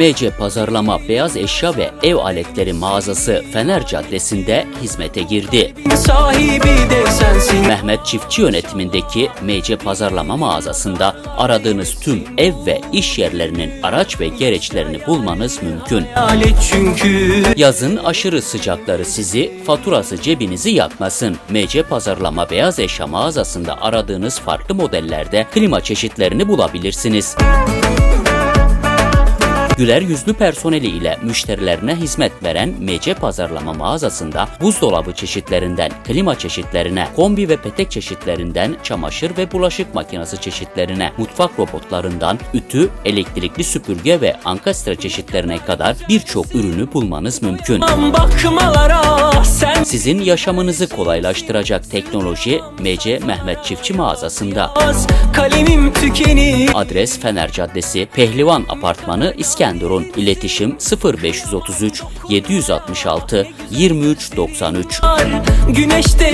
BC Pazarlama Beyaz Eşya ve Ev Aletleri mağazası Fener Caddesi'nde hizmete girdi. Mehmet Çiftçi yönetimindeki MC Pazarlama mağazasında aradığınız tüm ev ve iş yerlerinin araç ve gereçlerini bulmanız mümkün. Yazın aşırı sıcakları sizi, faturası cebinizi yakmasın. MC Pazarlama Beyaz Eşya mağazasında aradığınız farklı modellerde klima çeşitlerini bulabilirsiniz. Güler yüzlü personeli ile müşterilerine hizmet veren MC Pazarlama mağazasında buzdolabı çeşitlerinden klima çeşitlerine, kombi ve petek çeşitlerinden çamaşır ve bulaşık makinesi çeşitlerine, mutfak robotlarından ütü, elektrikli süpürge ve ankastre çeşitlerine kadar birçok ürünü bulmanız mümkün. Sizin yaşamınızı kolaylaştıracak teknoloji MC Mehmet Çiftçi mağazasında. Adres Fener Caddesi, Pehlivan Apartmanı, İskenderun. İletişim 0533 766 2393. Güneşte